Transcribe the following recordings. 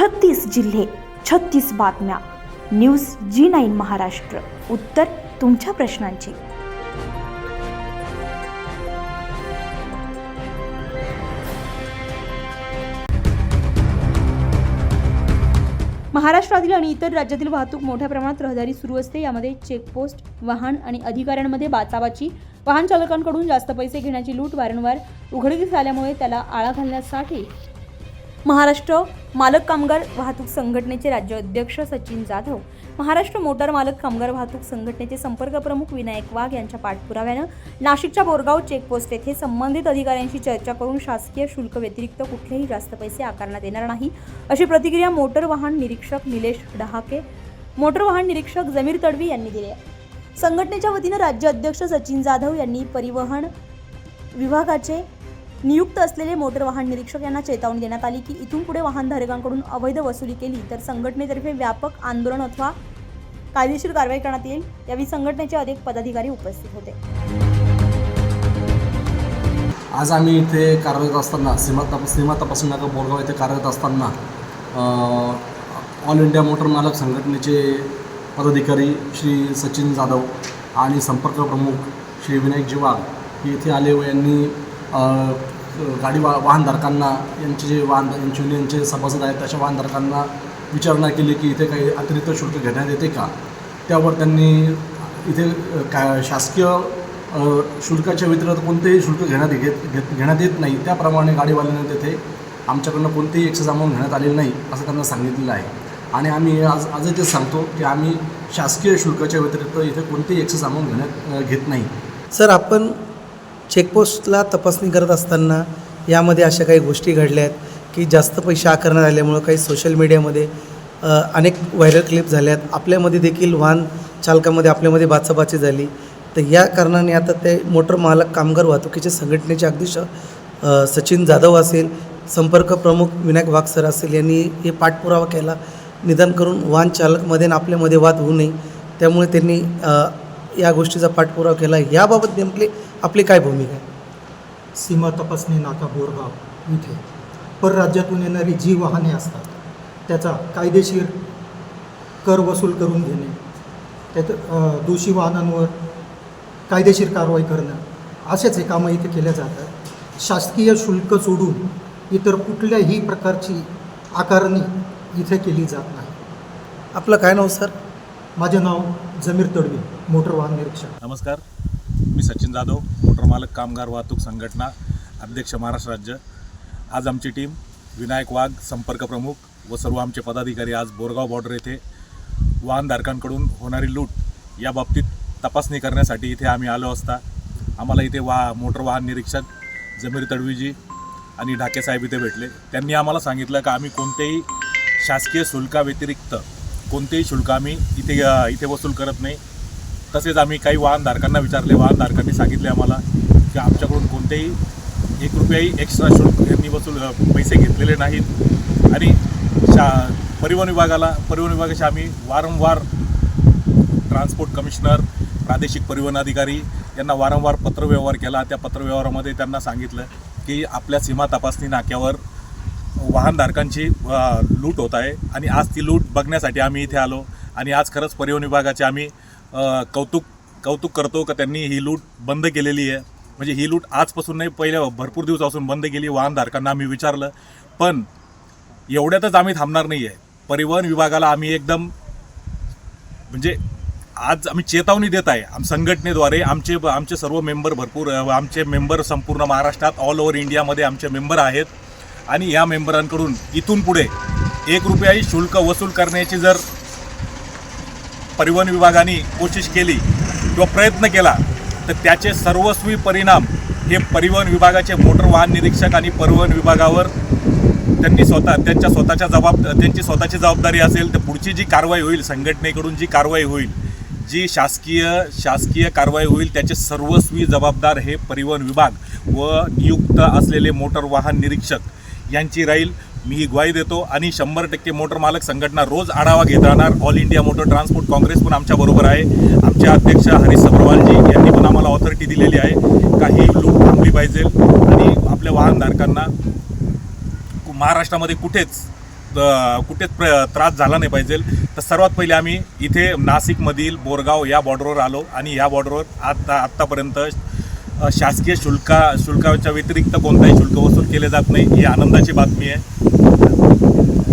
छत्तीस जिल्हे छत्तीस बातम्या. News G nine Maharashtra. उत्तर तुमच्या प्रश्नांची. महाराष्ट्रातील आणि इतर राज्यातील वाहतूक मोठ्या प्रमाणात रहदारी सुरू असते. यामध्ये चेकपोस्ट वाहन आणि अधिकाऱ्यांमध्ये बाचाबाची. वाहन चालकांकडून जास्त पैसे घेण्याची लूट वारंवार उघडकीस आल्यामुळे त्याला आळा घालण्यासाठी महाराष्ट्र मालक कामगार वाहतूक संघटनेचे राज्य अध्यक्ष सचिन जाधव महाराष्ट्र मोटार मालक कामगार वाहतूक संघटनेचे संपर्क प्रमुख विनायक वाघ यांच्या पाठपुराव्यानं नाशिकच्या बोरगाव चेकपोस्ट येथे संबंधित अधिकाऱ्यांशी चर्चा करून शासकीय शुल्क व्यतिरिक्त कुठलेही जास्त पैसे आकारण्यात येणार नाही अशी प्रतिक्रिया मोटर वाहन निरीक्षक निलेश डहाके मोटर वाहन निरीक्षक जमीर तडवी यांनी दिली आहे. संघटनेच्या वतीनं राज्य अध्यक्ष सचिन जाधव यांनी परिवहन विभागाचे नियुक्त असलेले मोटर वाहन निरीक्षक यांना चेतावणी देण्यात आली की इथून पुढे वाहनधारकांकडून अवैध वसुली केली तर संघटनेतर्फे व्यापक आंदोलन अथवा कायदेशीर कारवाई करण्यात येईल. यावेळी संघटनेचे अनेक पदाधिकारी उपस्थित होते. आज आम्ही इथे कार्यरत असताना सीमा तप सीमा तपासणी नाका बोरगाव येथे कार्यरत असताना ऑल इंडिया मोटर मालक संघटनेचे पदाधिकारी श्री सचिन जाधव आणि संपर्क प्रमुख श्री विनायक जिवाग हे इथे आले व यांनी गाडी वा वाहनधारकांना यांचे जे वाहन यांचे युनियनचे सभासद आहेत तशा वाहनधारकांना विचारणा केली की इथे काही अतिरिक्त शुल्क घेण्यात येते का? त्यावर त्यांनी इथे का शासकीय शुल्काच्या व्यतिरिक्त कोणतेही शुल्क घेण्यात घेत घेत घेण्यात येत नाही. त्याप्रमाणे गाडीवाल्यांना तेथे आमच्याकडनं कोणतेही एक्सेस अमाऊंट घेण्यात आलेली नाही असं त्यांना सांगितलेलं आहे. आणि आम्ही आज आजही ते सांगतो की आम्ही शासकीय शुल्काच्या व्यतिरिक्त इथे कोणतेही एक्सेस अमाऊंट घेण्यात घेत नाही. सर आपण चेकपोस्टला तपासणी करत असताना यामध्ये अशा काही गोष्टी घडल्या आहेत की जास्त पैसे आकारण्यात आल्यामुळं काही सोशल मीडियामध्ये अनेक व्हायरल क्लिप झाल्यात. आपल्यामध्ये देखील वाहन चालकामध्ये आपल्यामध्ये बाचाबाची झाली. तर या कारणाने आता ते मोटर मालक कामगार वाहतुकीच्या संघटनेचे अगदी श सचिन जाधव असेल संपर्क प्रमुख विनायक वाघ सर असेल यांनी हे पाठपुरावा केला. निदान करून वाहन चालकमध्ये आणि आपल्यामध्ये वाद होऊ नये. त्यामुळे त्यांनी या गोष्टीचा पाठपुरावा केला याबाबत नेमकी आपली काय भूमिका आहे? सीमा तपासणी नाका बोरगाव इथे. परराज्यातून येणारी जी वाहने असतात त्याचा कायदेशीर कर वसूल करून घेणे त्यात दोषी वाहनांवर कायदेशीर कारवाई करणं असेच हे कामं इथे केल्या जातात. शासकीय शुल्क सोडून इतर कुठल्याही प्रकारची आकारणी इथे केली जात नाही. आपलं काय नाव सर? माझे नाव जमीर तडवी मोटर वाहन निरीक्षक. नमस्कार मी सचिन जाधव मोटर मालक कामगार वाहतूक संघटना अध्यक्ष महाराष्ट्र राज्य. आज आमची टीम विनायक वाघ संपर्क प्रमुख व सर्व आमचे पदाधिकारी आज बोरगाव बॉर्डर येथे वाहनधारकांकडून होणारी लूट या बाबतीत तपासणी करण्यासाठी इथे आम्ही आलो असता आम्हाला इथे वा मोटर वाहन निरीक्षक जमीर तडवीजी आणि ढाके साहेब इथे भेटले. त्यांनी आम्हाला सांगितलं का आम्ही कोणतेही शासकीय शुल्काव्यतिरिक्त कोणतेही शुल्क आम्ही इथे इथे वसूल करत नाही. तसेच आम्ही काही वाहनधारकांना विचारले वाहनधारकांनी सांगितले आम्हाला की आमच्याकडून कोणतेही एक रुपयाही एक्स्ट्रा शुल्क यांनी वसूल पैसे घेतलेले नाहीत. आणि शा परिवहन विभागाला परिवहन विभागाशी आम्ही वारंवार ट्रान्सपोर्ट कमिशनर प्रादेशिक परिवहन अधिकारी यांना वारंवार पत्रव्यवहार केला. त्या पत्रव्यवहारामध्ये त्यांना सांगितलं की आपल्या सीमा तपासणी नाक्यावर वाहनधारकांची लूट होत आहे. आणि आज ती लूट बघण्यासाठी आम्ही इथे आलो. आणि आज खरंच परिवहन विभागाचे आम्ही कौतुक कौतुक करतो का त्यांनी ही लूट बंद केलेली आहे. म्हणजे ही लूट आजपासून नाही पहिल्या भरपूर दिवसापासून बंद केली. वाहनधारकांना आम्ही विचारलं. पण एवढ्यातच आम्ही थांबणार नाही आहे परिवहन विभागाला आम्ही एकदम म्हणजे आज आम्ही चेतावणी देत आहे. आम संघटनेद्वारे आमचे आमचे सर्व मेंबर भरपूर आमचे मेंबर संपूर्ण महाराष्ट्रात ऑल ओव्हर इंडियामध्ये आमचे मेंबर आहेत. आणि या मेंबरांकडून इथून पुढे एक रुपयाही शुल्क वसूल करण्याची जर परिवहन विभागाने कोशिश केली किंवा प्रयत्न केला तर त्याचे सर्वस्वी परिणाम हे परिवहन विभागाचे मोटर वाहन निरीक्षक आणि परिवहन विभागावर त्यांनी स्वतः त्यांच्या स्वतःच्या जबाब त्यांची स्वतःची जबाबदारी असेल तर पुढची जी कारवाई होईल संघटनेकडून जी कारवाई होईल जी शासकीय शासकीय कारवाई होईल त्याचे सर्वस्वी जबाबदार हे परिवहन विभाग व नियुक्त असलेले मोटर वाहन निरीक्षक यांची राहील मी ही ग्वाही देतो. आणि शंभर टक्के मोटर मालक संघटना रोज आढावा घेत राहणार. All India motor transport congress पण आमच्याबरोबर आहे. आमचे अध्यक्ष हरीश सब्रवालजी यांनी पण आम्हाला ऑथॉरिटी दिलेली आहे. काही लूट थांबली पाहिजे. आणि आपल्या वाहनधारकांना महाराष्ट्रामध्ये कुठेच कुठेच प्र त्रास झाला नाही पाहिजे. तर सर्वात पहिले आम्ही इथे नाशिकमधील बोरगाव या बॉर्डरवर आलो. आणि या बॉर्डरवर आत्ता आत्तापर्यंत शासकीय शुल्का शुल्काच्या व्यतिरिक्त कोणताही शुल्क वसूल केले जात नाही ही आनंदाची बातमी आहे.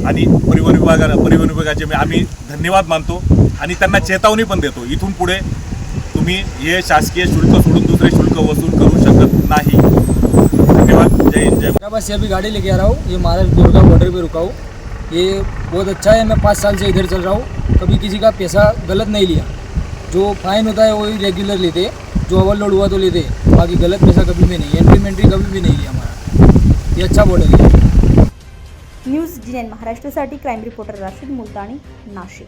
आणि परिवहन विभागा परिवहन विभागाचे आम्ही धन्यवाद मानतो आणि त्यांना चेतावणी पण देतो. इथून पुढे तुम्ही हे शासकीय शुल्क सोडून दुसरे शुल्क वसूल करू शकत नाही. धन्यवाद. जय हिंद जय बस अभी गाड़ी लेके आ रहा हूँ. ये महाराष्ट्र दुर्गा बॉर्डर पे रुका हूँ. ये बहुत अच्छा है मैं पाँच साल से इधर चल रहा हूँ. कभी किसी का पैसा गलत नहीं लिया. जो फाइन होता है वही रेगुलर लेते जो ओवरलोड हुआ तो लेते बाकी गलत पैसा कभी भी नहीं एंट्री कभी भी नहीं है हमारा। ये अच्छा बॉर्डर है। न्यूज जी नाईन महाराष्ट्रासाठी क्राईम रिपोर्टर राशिद मुलतानी नाशिक.